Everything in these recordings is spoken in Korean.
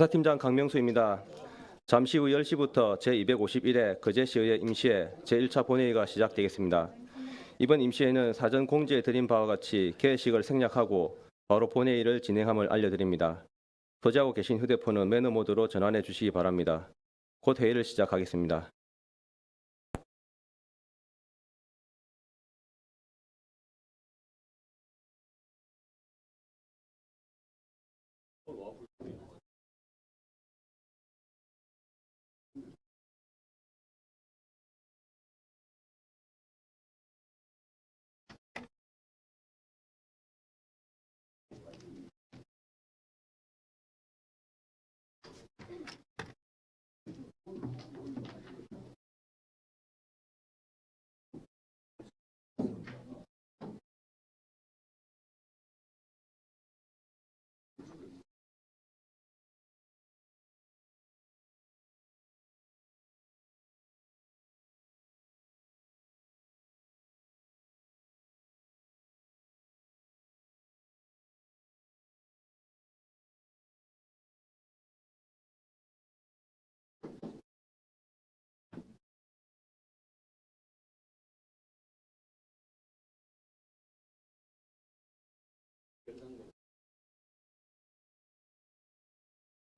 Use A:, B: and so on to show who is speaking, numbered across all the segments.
A: 수사팀장 강명수입니다. 잠시 후 10시부터 제251회 거제시의회 임시회 제1차 본회의가 시작되겠습니다. 이번 임시회는 사전 공지해 드린 바와 같이 개회식을 생략하고 바로 본회의를 진행함을 알려드립니다. 소지하고 계신 휴대폰은 매너 모드로 전환해 주시기 바랍니다. 곧 회의를 시작하겠습니다.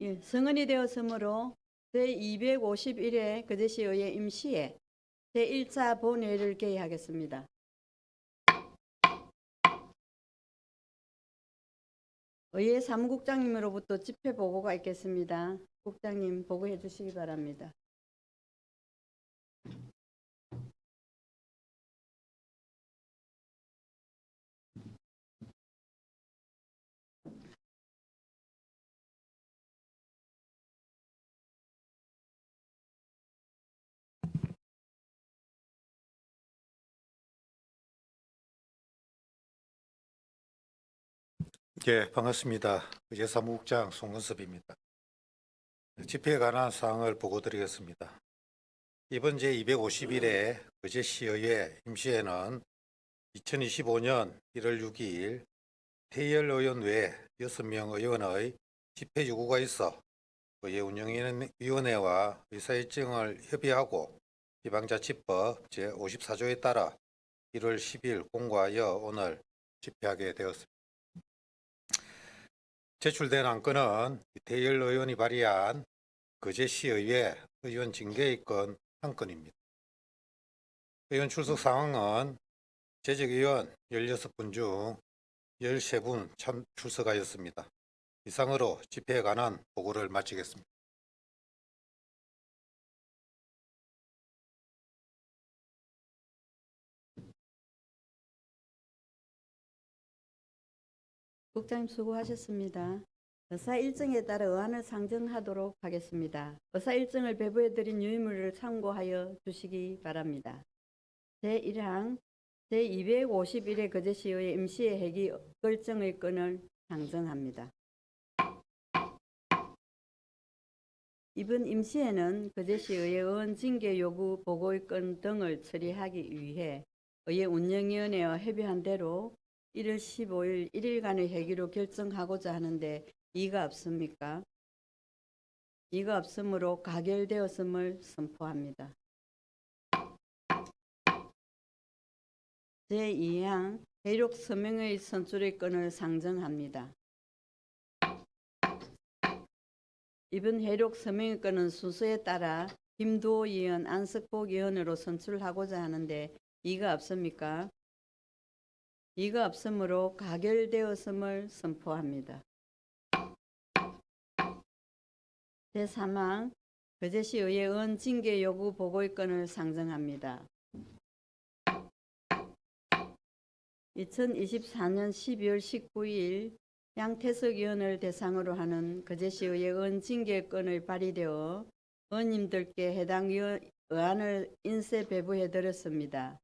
B: 예, 성은이 되었으므로 제251회 거제시 의회 임시회 제1차 본회의를 개의하겠습니다. 의회 사무국장님으로부터 집회 보고가 있겠습니다. 국장님 보고해 주시기 바랍니다.
C: 예, 반갑습니다. 의제사무국장 송건섭입니다. 집회에 관한 사항을 보고드리겠습니다. 이번 제251회 의제시의회 임시회는 2025년 1월 6일 태열 의원 외 6명 의원의 집회 요구가 있어 의회 운영위원회와 의사 일정을 협의하고 지방자치법 제54조에 따라 1월 10일 공고하여 오늘 집회하게 되었습니다. 제출된 안건은 대열 의원이 발의한 거제시의회 의원 징계의 건 한 건입니다. 의원 출석 상황은 재직의원 16분 중 13분 참 출석하였습니다. 이상으로 집회에 관한 보고를 마치겠습니다.
B: 국장님 수고하셨습니다. 의사 일정에 따라 의안을 상정하도록 하겠습니다. 의사 일정을 배부해드린 유의물을 참고하여 주시기 바랍니다. 제1항 제251회 거제시의 임시회 회기 결정의 건을 상정합니다. 이번 임시회는 거제시의회 의원 징계 요구 보고의 건 등을 처리하기 위해 의회 운영위원회와 협의한 대로 1월 15일 1일간의 회기로 결정하고자 하는데 이가 없습니까? 이가 없으므로 가결되었음을 선포합니다. 제2항 회력 서명의 선출의 건을 상정합니다. 이번 회력 서명의 건은 순서에 따라 김도호 의원, 안석복 의원으로 선출하고자 하는데 이가 없습니까? 이가 없으므로 가결되었음을 선포합니다. 제3항 거제시 의회 의원 징계 요구 보고의 건을 상정합니다. 2024년 12월 19일 양태석 의원을 대상으로 하는 거제시 의회 의원 징계 건을 발의되어 의원님들께 해당 의안을 인쇄 배부해 드렸습니다.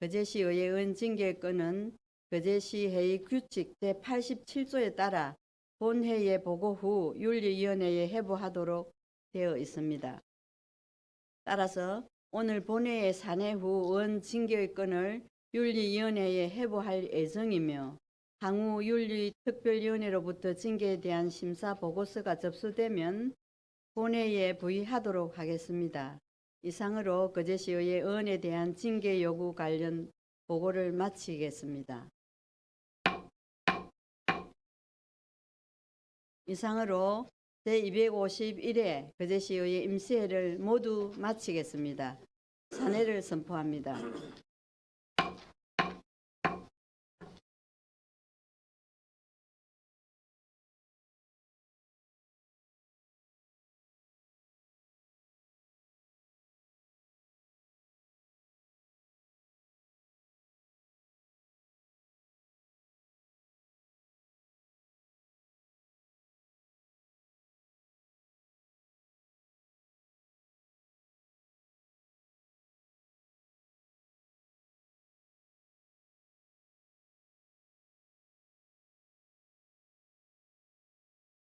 B: 거제시 의회 의원 징계 건은 거제시회의 규칙 제87조에 따라 본회의에 보고 후 윤리위원회에 회부하도록 되어 있습니다. 따라서 오늘 본회의 산회 후 원징계의 건을 윤리위원회에 회부할 예정이며 향후 윤리특별위원회로부터 징계에 대한 심사 보고서가 접수되면 본회의에 부의하도록 하겠습니다. 이상으로 거제시의 의원에 대한 징계 요구 관련 보고를 마치겠습니다. 이상으로 제251회 거제시의회 임시회를 모두 마치겠습니다. 사내를 선포합니다.